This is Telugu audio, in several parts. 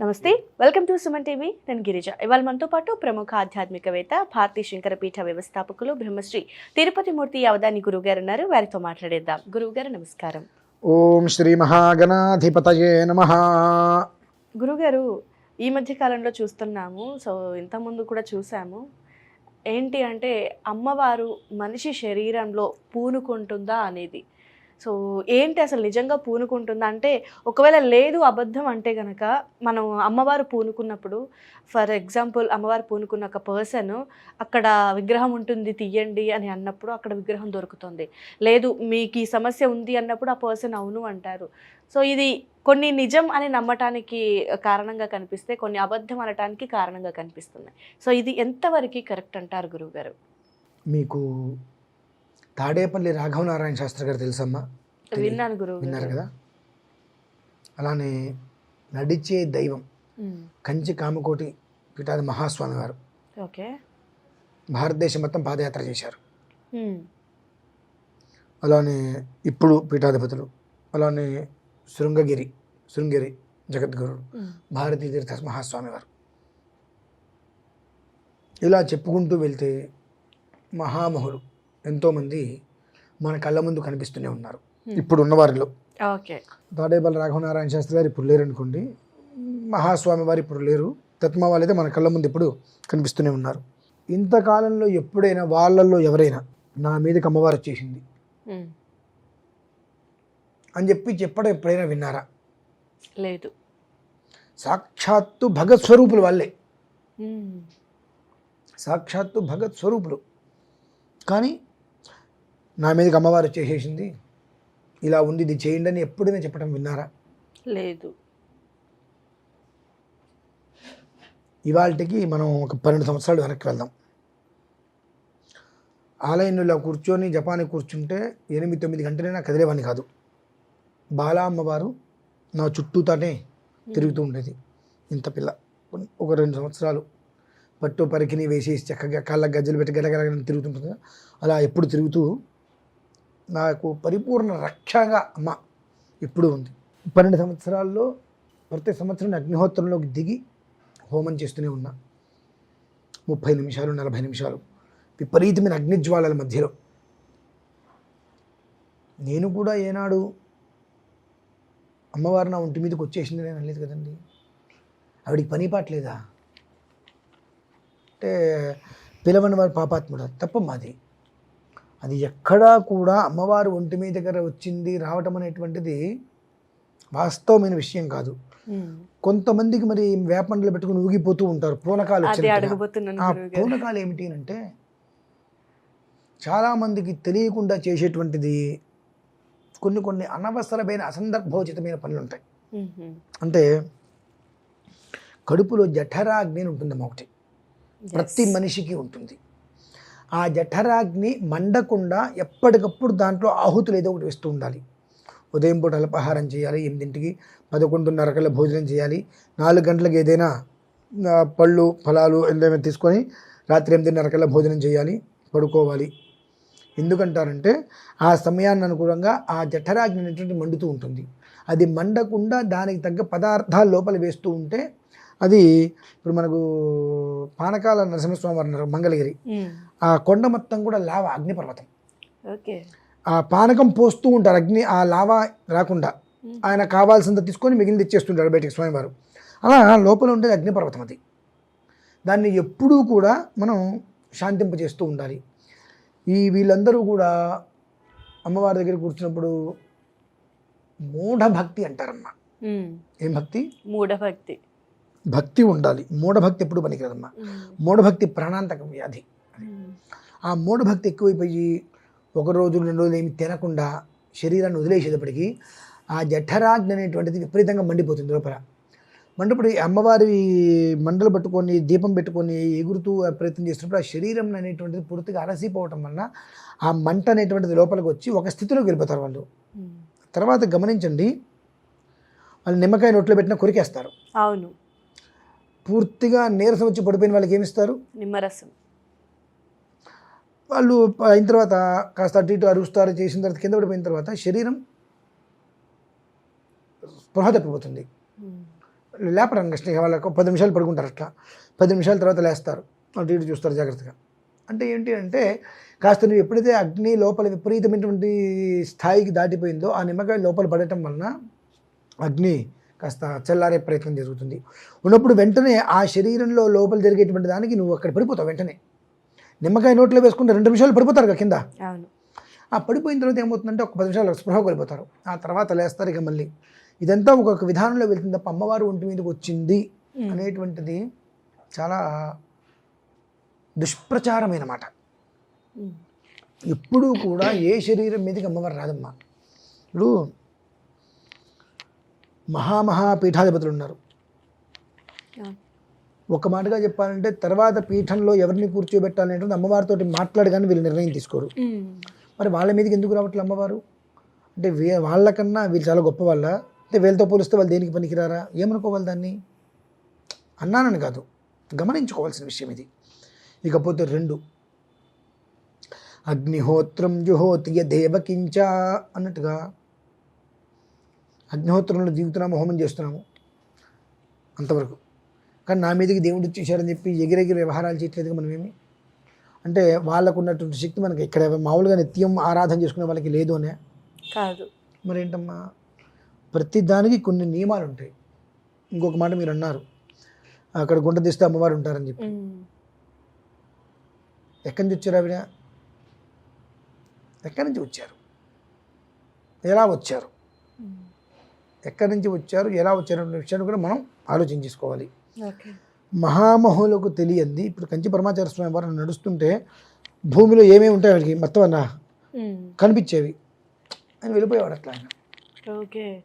నమస్తే. Welcome to Suman TV. నేను గిరిజ. ఇవాళ మనతో పాటు ప్రముఖ ఆధ్యాత్మికవేత్త భారతీ శంకరపీఠ వ్యవస్థాపకులు బ్రహ్మశ్రీ తిరుపతి మూర్తి అవధాని గురువు గారు ఉన్నారు. వారితో మాట్లాడేద్దాం. గురువు గారు నమస్కారం. ఓం శ్రీ మహాగణాధిపతయే నమ. గురుగారు ఈ మధ్య కాలంలో చూస్తున్నాము. సో ఇంతకుముందు కూడా చూసాము. ఏంటి అంటే అమ్మవారు మనిషి శరీరంలో పూనుకుంటుందా అనేది. సో ఏంటి అసలు నిజంగా పూనుకుంటుందా? అంటే ఒకవేళ లేదు అబద్ధం అంటే కనుక మనం అమ్మవారు పూనుకున్నప్పుడు ఫర్ ఎగ్జాంపుల్ అమ్మవారు పూనుకున్న ఒక పర్సన్ అక్కడ విగ్రహం ఉంటుంది తీయండి అని అన్నప్పుడు అక్కడ విగ్రహం దొరుకుతుంది. లేదు మీకు ఈ సమస్య ఉంది అన్నప్పుడు ఆ పర్సన్ అవును అంటారు. సో ఇది కొన్ని నిజం అని నమ్మటానికి కారణంగా కనిపిస్తే కొన్ని అబద్ధం అనటానికి కారణంగా కనిపిస్తున్నాయి సో ఇది ఎంతవరకు కరెక్ట్ అంటారు గురువుగారు? మీకు తాడేపల్లి రాఘవనారాయణ శాస్త్రి గారు తెలుసమ్మా? తెలి- విన్నాను గురువు విన్నారు కదా? అలానే నడిచే దైవం కంచి కామకోటి పీఠాది మహాస్వామి వారు ఓకే. భారతదేశం మొత్తం పాదయాత్ర చేశారు. అలానే ఇప్పుడు పీఠాధిపతులు అలానే శృంగగిరి శృంగగిరి జగద్గురు భారతీ తీర్థ మహాస్వామి వారు ఇలా చెప్పుకుంటూ వెళ్తే మహామహులు ఎంతోమంది మన కళ్ళ ముందు కనిపిస్తూనే ఉన్నారు. ఇప్పుడు ఉన్న వారిలో. ఓకే. తాడేపల్లి రాఘవనారాయణ శాస్త్రి గారు ఇప్పుడు లేరు అనుకోండి. మహాస్వామి వారు ఇప్పుడు లేరు. తత్మా వాళ్ళైతే మన కళ్ళ ముందు ఇప్పుడు కనిపిస్తూనే ఉన్నారు. ఇంతకాలంలో ఎప్పుడైనా వాళ్ళల్లో ఎవరైనా నా మీదకి అమ్మవారు వచ్చేసింది? అని చెప్పి చెప్పడం ఎప్పుడైనా విన్నారా? లేదు. సాక్షాత్తు భగత్ స్వరూపులు వాళ్ళే. సాక్షాత్తు భగత్ స్వరూపులు. కానీ నా మీదకి అమ్మవారు వచ్చేసేసింది ఇలా ఉంది ఇది చేయండి అని ఎప్పుడైనా చెప్పడం విన్నారా? లేదు. ఇవాళకి మనం ఒక పన్నెండు సంవత్సరాలు వెనక్కి వెళ్దాం. ఆలయంలో కూర్చొని జపాన్ని కూర్చుంటే ఎనిమిది తొమ్మిది గంటలైనా కదిలేవాడిని కాదు. బాలా అమ్మవారు నా చుట్టూతానే తిరుగుతూ ఉండేది. ఇంత పిల్ల. ఒక రెండు సంవత్సరాలు పట్టు పరికిని వేసేసి చక్కగా కాళ్ళ గజ్జలు పెట్టి గలగల తిరుగుతుంటుంది అలా ఎప్పుడు తిరుగుతూ నాకు పరిపూర్ణ రక్షగా అమ్మ ఇప్పుడు ఉంది. పన్నెండు సంవత్సరాల్లో ప్రతి సంవత్సరం అగ్నిహోత్రంలోకి దిగి హోమం చేస్తూనే ఉన్నా. ముప్పై నిమిషాలు నలభై నిమిషాలు విపరీతమైన అగ్నిజ్వాలల మధ్యలో. నేను కూడా ఏనాడు అమ్మవారు నా ఒంటి మీదకి వచ్చేసింది నేను అనలేదు కదండి. ఆవిడికి పని పాటలేదా అంటే పిలవని వారు పాపాత్ముడు? తప్ప అది అది ఎక్కడా కూడా అమ్మవారు ఒంటి మీద దగ్గర వచ్చింది రావటం అనేటువంటిది వాస్తవమైన విషయం కాదు. కొంతమందికి మరి వేపండ్లు పెట్టుకుని ఊగిపోతూ ఉంటారు. పూనకాలు ఆ పూనకాలు ఏమిటి అంటే చాలామందికి తెలియకుండా చేసేటువంటిది కొన్ని కొన్ని అనవసరమైన అసందర్భోచితమైన పనులు ఉంటాయి. అంటే కడుపులో జఠరాగ్ని ఉంటుందమ్మా ఒకటి. ప్రతి. మనిషికి ఉంటుంది. ఆ జఠరాగ్ని మండకుండా ఎప్పటికప్పుడు దాంట్లో ఆహుతులు ఏదో ఒకటి వేస్తూ ఉండాలి. ఉదయం పూట అల్పాహారం చేయాలి ఎనిమిదింటికి పదకొండున్నర కల్లా భోజనం చేయాలి నాలుగు గంటలకు ఏదైనా పళ్ళు ఫలాలు ఏదైనా తీసుకొని రాత్రి ఎనిమిదిన్నర కల్లా భోజనం చేయాలి పడుకోవాలి. ఎందుకంటారంటే ఆ సమయాన్ని అనుకూలంగా ఆ జఠరాగ్ని అనేటువంటి మండుతూ ఉంటుంది. అది మండకుండా దానికి తగ్గ పదార్థాలు లోపల వేస్తూ ఉంటే అది ఇప్పుడు మనకు పానకాల నరసింహస్వామి వారు ఉన్నారు మంగళగిరి. ఆ కొండ మొత్తం కూడా లావా అగ్నిపర్వతం. ఓకే. ఆ పానకం పోస్తూ ఉంటారు. అగ్ని ఆ లావా రాకుండా. ఆయన కావాల్సింది తీసుకొని మిగిలింది ఇచ్చేస్తుంటారు బయటికి స్వామివారు. అలా లోపల ఉండేది అగ్నిపర్వతం అది. దాన్ని ఎప్పుడూ కూడా మనం శాంతింపజేస్తూ ఉండాలి. ఈ వీళ్ళందరూ కూడా అమ్మవారి దగ్గర కూర్చున్నప్పుడు మూఢభక్తి అంటారమ్మ. మ్మ్. ఏం భక్తి? మూఢభక్తి. భక్తి ఉండాలి. మూఢభక్తి ఎప్పుడు పనికిరదమ్మా. మ్మ్. మూఢభక్తి ప్రాణాంతకం వ్యాధి. ఆ మూఢభక్తి ఎక్కువైపోయి ఒక రోజు రెండు రోజులు ఏమి తినకుండా శరీరాన్ని వదిలేసేటప్పటికి ఆ జఠరాగ్ని అనేటువంటిది విపరీతంగా మండిపోతుంది లోపల. మండిపోయి అమ్మవారి మండలు పట్టుకొని దీపం పెట్టుకొని ఎగురుతూ ప్రయత్నం చేస్తున్నప్పుడు ఆ శరీరం అనేటువంటిది పూర్తిగా అలసిపోవటం వలన ఆ మంట అనేటువంటిది లోపలికి వచ్చి ఒక స్థితిలోకి వెళ్ళిపోతారు వాళ్ళు. తర్వాత గమనించండి వాళ్ళు నిమ్మకాయ నోట్లో పెట్టిన కొరికేస్తారు. అవును. పూర్తిగా నీరసం వచ్చి పడిపోయిన వాళ్ళకి ఏమిస్తారు? నిమ్మరసం. వాళ్ళు అయిన తర్వాత కాస్త అటు ఇటు అరుస్తారు చేసిన తర్వాత కింద పడిపోయిన తర్వాత శరీరం స్పృహ తప్పిపోతుంది. లేపరు నెక్స్ట్ ఇక వాళ్ళకి పది నిమిషాలు పడుకుంటారు అట్లా. పది నిమిషాల తర్వాత లేస్తారు. అటు ఇటు చూస్తారు జాగ్రత్తగా. అంటే ఏంటి అంటే కాస్త నువ్వు ఎప్పుడైతే అగ్ని లోపల విపరీతమైనటువంటి స్థాయికి దాటిపోయిందో ఆ నిమ్మకాయ లోపల పడటం వలన అగ్ని కాస్త చల్లారే ప్రయత్నం జరుగుతుంది. ఉన్నప్పుడు వెంటనే ఆ శరీరంలో లోపల జరిగేటువంటి దానికి నువ్వు అక్కడ పడిపోతావు వెంటనే. నిమ్మకాయ నోట్లో వేసుకుంటే రెండు నిమిషాలు పడిపోతారు కదా కింద. ఆ పడిపోయిన తర్వాత ఏమవుతుందంటే ఒక పది నిమిషాలు స్పృహ కోల్పోతారు. ఆ తర్వాత లేస్తారు ఇక మళ్ళీ. ఇదంతా ఒక్కొక్క విధానంలో వెళ్తుంది తప్ప అమ్మవారు ఒంటి మీదకి వచ్చింది అనేటువంటిది చాలా దుష్ప్రచారమైన మాట. ఎప్పుడూ కూడా ఏ శరీరం మీదకి అమ్మవారు రాదమ్మా. ఇప్పుడు మహామహా పీఠాధిపతులు ఉన్నారు. ఒక మాటగా చెప్పాలంటే తర్వాత పీఠంలో ఎవరిని కూర్చోబెట్టాలనేటువంటి అమ్మవారితో మాట్లాడగానే వీళ్ళు నిర్ణయం తీసుకోరు. మరి వాళ్ళ మీదకి ఎందుకు రావట్లే అమ్మవారు? అంటే వీ వాళ్ళకన్నా వీళ్ళు చాలా గొప్ప వాళ్ళ అంటే వీళ్ళతో పోలిస్తే వాళ్ళు దేనికి పనికిరారా? ఏమనుకోవాలి దాన్ని? అన్నానని కాదు. గమనించుకోవాల్సిన విషయం ఇది. ఇకపోతే రెండు. అగ్నిహోత్రం జుహోతి దేవకించ అన్నట్టుగా అగ్నిహోత్రంలో దిగుతున్నాము హోమం చేస్తున్నాము. అంతవరకు. కానీ నా మీదకి దేవుడు ఇచ్చేసాడని చెప్పి ఎగిరెగిరి వ్యవహారాలు చేయట్లేదు మనమేమి? అంటే వాళ్ళకు ఉన్నటువంటి శక్తి మనకి ఇక్కడ మామూలుగా నిత్యం ఆరాధన చేసుకునే వాళ్ళకి లేదు అనే. కాదు. మరి ఏంటమ్మా ప్రతి దానికి కొన్ని నియమాలు ఉంటాయి. ఇంకొక మాట మీరు అన్నారు. అక్కడ గుంట తీస్తే అమ్మవారు ఉంటారని చెప్పి. ఎక్కడి నుంచి వచ్చారు ఆవిడ? ఎక్కడి నుంచి వచ్చారు? ఎలా వచ్చారు. ఎక్కడి నుంచి వచ్చారు ఎలా వచ్చారు అనే విషయాన్ని కూడా మనం ఓకే. మహామహులకు తెలియంది ఇప్పుడు కంచి పరమాచార స్వామి వారు నడుస్తుంటే భూమిలో ఏమేమి ఉంటాయి వాళ్ళకి మొత్తం అన్న. కనిపించేవి. అని వెళ్ళిపోయేవాడు అట్లా ఆయన. ఓకే.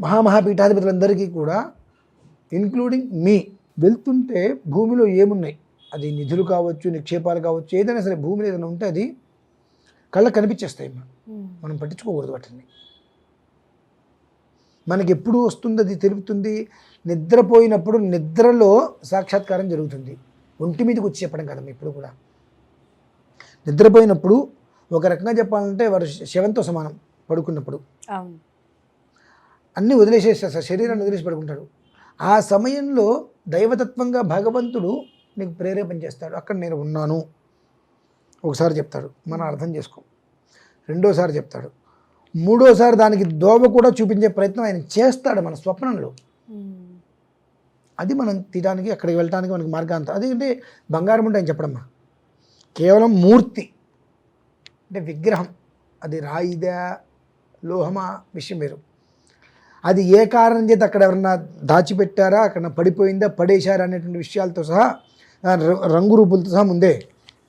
మహామహాపీఠాధిపతులందరికీ కూడా ఇన్క్లూడింగ్ మీ వెళ్తుంటే భూమిలో ఏమున్నాయి? అది నిధులు కావచ్చు నిక్షేపాలు కావచ్చు ఏదైనా సరే భూమిలో ఏదైనా ఉంటే అది కళ్ళకు కనిపించేస్తాయి. మనం పట్టించుకోకూడదు వాటిని. మనకి ఎప్పుడు వస్తుంది అది తెలుపుతుంది? నిద్రపోయినప్పుడు నిద్రలో సాక్షాత్కారం జరుగుతుంది. ఒంటి మీదకి వచ్చి చెప్పడం కదమ్మా ఇప్పుడు కూడా. నిద్రపోయినప్పుడు ఒక రకంగా చెప్పాలంటే వారు శవంతో సమానం పడుకున్నప్పుడు. అన్నీ వదిలేసేస్తారు సార్ శరీరాన్ని వదిలేసి పడుకుంటాడు. ఆ సమయంలో దైవతత్వంగా భగవంతుడు నీకు ప్రేరేపణ చేస్తాడు. అక్కడ నేను ఉన్నాను. ఒకసారి చెప్తాడు. మనం అర్థం చేసుకో. రెండోసారి చెప్తాడు. మూడోసారి దానికి దోవ కూడా చూపించే ప్రయత్నం ఆయన చేస్తాడు మన స్వప్నంలో. ఉమ్. అది మనం తీయడానికి అక్కడికి వెళ్ళడానికి మనకి మార్గాంతం. అదేంటే బంగారం అంటే ఆయన చెప్పడమ్మా? కేవలం మూర్తి. అంటే విగ్రహం. అది రాయిదా లోహమా విషయం వేరు. అది ఏ కారణం చేత అక్కడ ఎవరన్నా దాచిపెట్టారా? అక్కడ పడిపోయిందా? పడేశారా? అనేటువంటి విషయాలతో సహా రంగు రూపులతో సహా ముందే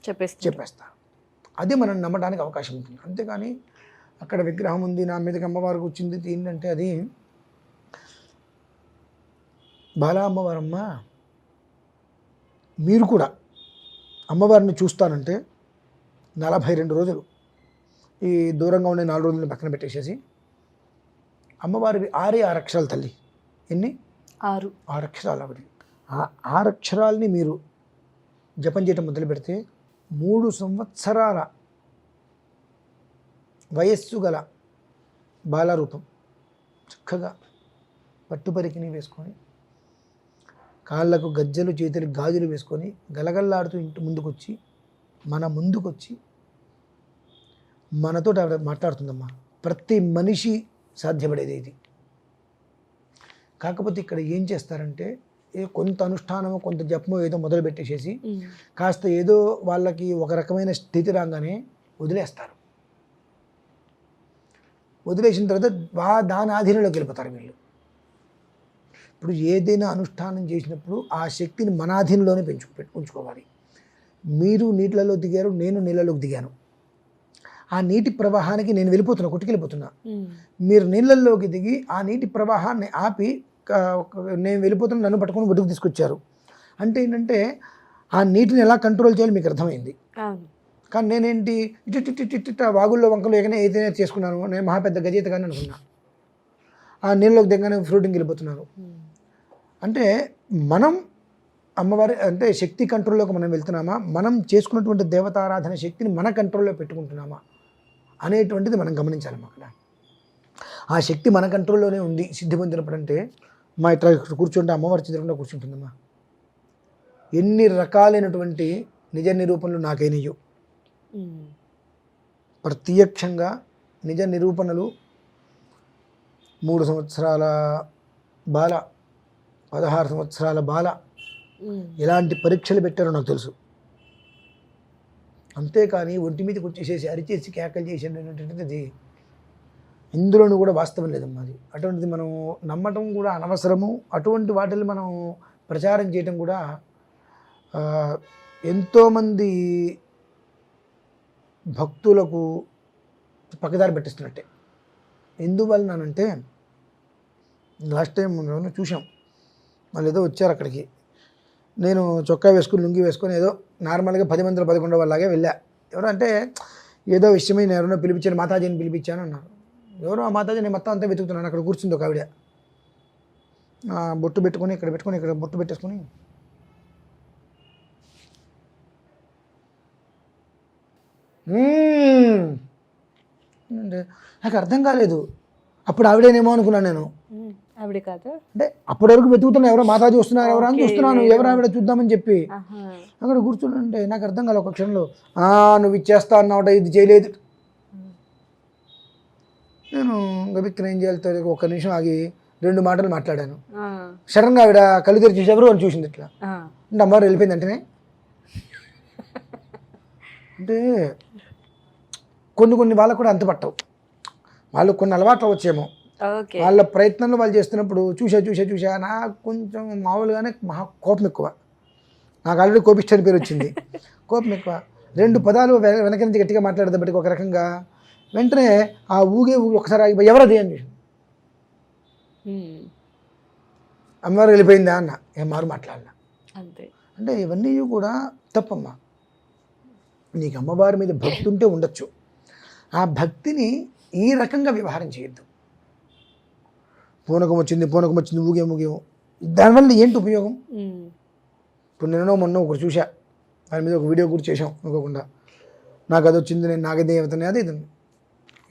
చెప్పేసి చెప్పేస్తారు అది మనం నమ్మడానికి అవకాశం ఉంటుంది. అంతేగాని అక్కడ విగ్రహం ఉంది నా మీదకి అమ్మవారికి వచ్చింది ఏంటంటే అది బాలా అమ్మవారమ్మ మీరు కూడా అమ్మవారిని చూస్తానంటే నలభై రెండు రోజులు ఈ దూరంగా ఉండే నాలుగు రోజులను పక్కన పెట్టేసేసి అమ్మవారి ఆరే ఆరు అక్షరాలు తల్లి. ఎన్ని? ఆరు. ఆరు అక్షరాలు ఆవిడ ఆ ఆరు అక్షరాల్ని మీరు జపం చేయటం మొదలు పెడితే మూడు సంవత్సరాల వయస్సు గల బాలరూపం చక్కగా పట్టుపరికిని వేసుకొని కాళ్ళకు గజ్జలు చేతులకు గాజులు వేసుకొని గలగల్లాడుతూ ఇంటి ముందుకొచ్చి మన ముందుకొచ్చి మనతో ఆవిడ మాట్లాడుతుందమ్మా. ప్రతి మనిషి సాధ్యపడేది ఇది. కాకపోతే ఇక్కడ ఏం చేస్తారంటే ఏ కొంత అనుష్ఠానమో కొంత జపమో ఏదో మొదలు పెట్టేసేసి. కాస్త ఏదో వాళ్ళకి ఒక రకమైన స్థితి రాగానే వదిలేస్తారు. వదిలేసిన తర్వాత వా దాని ఆధీనంలోకి వెళ్ళిపోతారు వీళ్ళు. ఇప్పుడు ఏదైనా అనుష్ఠానం చేసినప్పుడు ఆ శక్తిని మన ఆధీనంలోనే పెంచు ఉంచుకోవాలి. మీరు నీటిలలో దిగారు నేను నీళ్ళలోకి దిగాను. ఆ నీటి ప్రవాహానికి నేను వెళ్ళిపోతున్నా కొట్టుకెళ్ళిపోతున్నా. మీరు నీళ్ళల్లోకి దిగి ఆ నీటి ప్రవాహాన్ని ఆపి నేను వెళ్ళిపోతున్న నన్ను పట్టుకొని ఒడ్డుకు తీసుకొచ్చారు. అంటే ఏంటంటే ఆ నీటిని ఎలా కంట్రోల్ చేయాలి మీకు అర్థమైంది. కానీ నేనేంటి ఇటు ఇటు వాగుల్లో వంకలు ఎగనే ఏదైనా చేసుకున్నాను నేను మహా పెద్ద గజేత కానీ అనుకున్నా. ఆ నీళ్ళలోకి దిగగానే ఫ్రూటింగ్ వెళ్ళిపోతున్నారు. అంటే మనం అమ్మవారి అంటే శక్తి కంట్రోల్లోకి మనం వెళ్తున్నామా? మనం చేసుకున్నటువంటి దేవతారాధన శక్తిని మన కంట్రోల్లో పెట్టుకుంటున్నామా? అనేటువంటిది మనం గమనించాలి అక్కడ. ఆ శక్తి మన కంట్రోల్లోనే ఉంది సిద్ధి పొందినప్పుడు అంటే మా ఇట్లా ఇక్కడ కూర్చుంటే అమ్మవారి చిత్రంలో కూర్చుంటుందమ్మా. ఎన్ని రకాలైనటువంటి నిజ నిరూపణలు నాకైనయో. ప్రత్యక్షంగా నిజ నిరూపణలు మూడు సంవత్సరాల బాల పదహారు సంవత్సరాల బాల. ఎలాంటి పరీక్షలు పెట్టారో నాకు తెలుసు. అంతేకాని ఒంటి మీదకి వచ్చేసేసి అరిచేసి కేకలు చేసేటటువంటిది ఇందులోనూ కూడా వాస్తవం లేదమ్మా అది. అటువంటిది మనం నమ్మటం కూడా అనవసరము. అటువంటి వాటిని మనం ప్రచారం చేయటం కూడా ఎంతోమంది భక్తులకు పక్కదారి పెట్టిస్తున్నట్టే. ఎందువలనంటే లాస్ట్ టైం మేము చూసాం వాళ్ళు ఏదో వచ్చారు అక్కడికి. నేను చొక్కా వేసుకుని లుంగి వేసుకొని ఏదో నార్మల్గా పది మందిలో పదకొండో వాళ్ళలాగే వెళ్ళా. ఎవరు అంటే ఏదో విషయమై నేను ఎవరినో పిలిపించాను మాతాజీని పిలిపించాను అన్నారు. ఎవరో ఆ మాతాజీ నేను మొత్తం అంతా వెతుకుతున్నాను. అక్కడ కూర్చుంది ఒక ఆవిడ. బొట్టు పెట్టుకొని ఇక్కడ పెట్టుకొని ఇక్కడ బొట్టు పెట్టేసుకొని "మ్మ్." అంటే నాకు అర్థం కాలేదు. అప్పుడు ఆవిడేనేమో అనుకున్నాను నేను. ఆవిడ కాదు. అంటే అప్పటి వరకు వెతుకుతున్నా ఎవరో మాతాజీ వస్తున్నారు ఎవరు అని. చూస్తున్నాను. ఎవరు ఆవిడ చూద్దామని చెప్పి. అక్కడ కూర్చుంటే నాకు అర్థం కాలేదు ఒక క్షణంలో. "ఆ, నువ్వు ఇచ్చేస్తా అన్నావుట ఇది చేయలేదు. నేను గబిక్కిన ఏం చేయాలి ఒక్క నిమిషం ఆగి రెండు మాటలు మాట్లాడాను. సడన్గా ఆవిడ కళ్ళు తెరిచి చూసి ఎవరు అని చూసింది ఇట్లా. అంటే అమ్మవారు వెళ్ళిపోయింది అంటేనే? అంటే కొన్ని కొన్ని వాళ్ళకు కూడా అంతుపట్టవు వాళ్ళు కొన్ని అలవాట్లు వచ్చేమో వాళ్ళ ప్రయత్నంలో వాళ్ళు చేస్తున్నప్పుడు చూసా చూసా చూసా నాకు కొంచెం మామూలుగానే మహా కోపం ఎక్కువ. నాకు ఆల్రెడీ కోపిష్ఠని పేరు వచ్చింది. కోపం ఎక్కువ. రెండు పదాలు వెనక నుంచి గట్టిగా మాట్లాడేటప్పటికి ఒక రకంగా వెంటనే ఆ ఊగే ఊగి ఒకసారి ఆగిపోయి ఎవరది అని. అమ్మవారు వెళ్ళిపోయిందా అన్న. ఏం మారు మాట్లాడినా అంతే. అంటే ఇవన్నీ కూడా తప్పమ్మా. నీకు అమ్మవారి మీద భక్తి ఉంటే ఉండొచ్చు. ఆ భక్తిని ఈ రకంగా వ్యవహారం చేయొద్దు. పూనకం వచ్చింది పూనకం వచ్చింది ఊగేం ఊగేం. దానివల్ల ఏంటి ఉపయోగం. ఇప్పుడు నిన్న మొన్న ఒకటి చూసా దాని మీద ఒక వీడియో కూడా చేసాం అనుకోకుండా. నాకు అది వచ్చింది నేను నాగే దేవతని అది ఇది.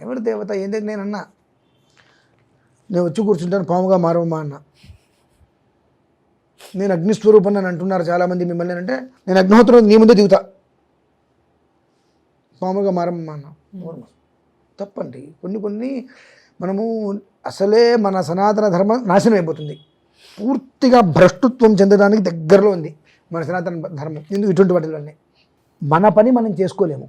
ఎవరు దేవత? ఏంటి నేను అన్నా. నేను వచ్చి కూర్చుంటాను పాముగా మారవమ్మా అన్న. నేను అగ్నిస్వరూపం అని అంటున్నారు చాలామంది మిమ్మల్ని అంటే నేను అగ్నిహోత్రం నీ ముందే దిగుతా. పాముగా మారమ్మా అన్న. తప్పండి. కొన్ని కొన్ని మనము అసలే మన సనాతన ధర్మం నాశనం అయిపోతుంది. పూర్తిగా భ్రష్టత్వం చెందడానికి దగ్గరలో ఉంది మన సనాతన ధర్మం. ఎందుకు ఇటువంటి వాటి వల్లనే? మన పని మనం చేసుకోలేము.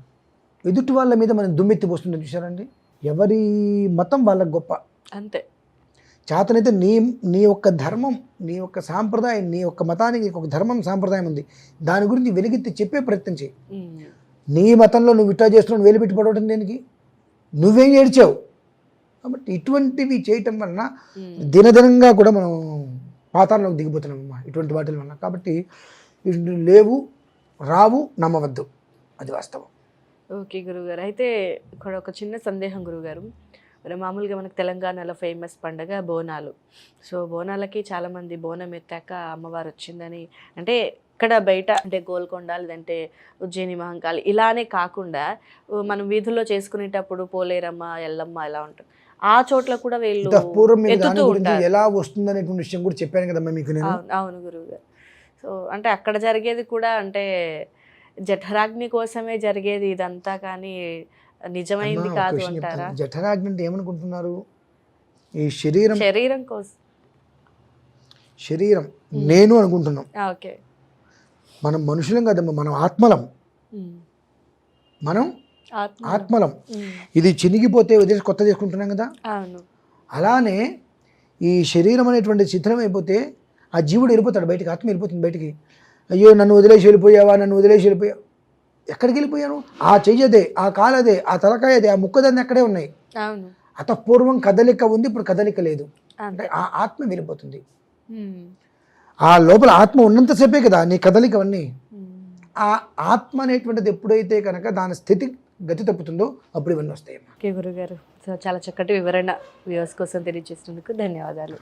ఎదుటి వాళ్ళ మీద మనం దుమ్మెత్తి పోస్తుంటాం చూసారండి ఎవరి మతం వాళ్ళకి గొప్ప. అంతే. చేతనైతే నీ నీ యొక్క ధర్మం నీ యొక్క సాంప్రదాయం నీ యొక్క మతానికి ఒక ధర్మం సాంప్రదాయం ఉంది. దాని గురించి వెలిగెత్తి చెప్పే ప్రయత్నం చేయి. నీ మతంలో నువ్వు ఇట్టా చేస్తున్నావు వేలు పెట్టి పడవటం దేనికి? నువ్వేం ఏడ్చావు? కాబట్టి ఇటువంటివి చేయటం వలన. దినదినంగా కూడా మనం పాతాల్లోకి దిగిపోతున్నాం అమ్మా ఇటువంటి వాటి వలన. కాబట్టి లేవు రావు నమ్మవద్దు. అది వాస్తవం. ఓకే గురుగారు అయితే ఇక్కడ ఒక చిన్న సందేహం గురుగారు మరి మామూలుగా మనకు తెలంగాణలో ఫేమస్ పండగ బోనాలు. సో బోనాలకి చాలామంది బోనం ఎత్తాక అమ్మవారు వచ్చిందని అంటే ఇక్కడ బయట అంటే గోల్కొండ లేదంటే ఉజ్జయిని మహంకాళి ఇలానే కాకుండా మనం వీధుల్లో చేసుకునేటప్పుడు పోలేరమ్మ ఎల్లమ్మ ఇలా ఉంటుంది ఆ చోట్ల కూడా వీళ్ళు పూర్వం గురించి ఎలా వస్తుందనేటువంటి విషయం కూడా చెప్పాను కదమ్మా మీకు నేను. అవును అవును గురువుగారు. సో అంటే అక్కడ జరిగేది కూడా అంటే జఠరాగ్ని కోసమే జరిగేది ఇదంతా కానీ నిజమైంది కాదు అంటారా. జఠరాగ్ని అంటే ఏమనుకుంటున్నారు? ఈ శరీరం శరీరం కోసం శరీరం నేను అనుకుంటున్నాం. ఓకే. మనం మనుషులం కదమ్మా మనం ఆత్మలం. మనం ఆత్మ ఆత్మలం. ఇది చినిగిపోతే వదిలేసి కొత్త చేసుకుంటున్నాం కదా? అలానే ఈ శరీరం అనేటువంటి శిథిలం అయిపోతే ఆ జీవుడు వెళ్ళిపోతాడు బయటికి ఆత్మ వెళ్ళిపోతుంది బయటికి. అయ్యో నన్ను వదిలేసి వెళ్ళిపోయావా నన్ను వదిలేసి వెళ్ళిపోయావు ఎక్కడికి వెళ్ళిపోయాను ఆ చెయ్యదే ఆ కాలదే ఆ తలకాయదే ఆ ముక్కదాన్ని అక్కడే ఉన్నాయి. అవును. అతపూర్వం కదలిక ఉంది ఇప్పుడు కదలిక లేదు. అంటే అంతే ఆ ఆత్మ వెళ్ళిపోతుంది. ఆ లోపల ఆత్మ ఉన్నంతసేపే కదా నీ కదలికవన్నీ. ఆ ఆత్మ అనేటువంటిది ఎప్పుడైతే కనుక దాని స్థితి గతి తప్పుతుందో అప్పుడు ఇవన్నీ వస్తాయి ఓకే గురుగారు. చాలా చక్కటి వివరణ వ్యూవర్స్ కోసం తెలియజేసినందుకు ధన్యవాదాలు.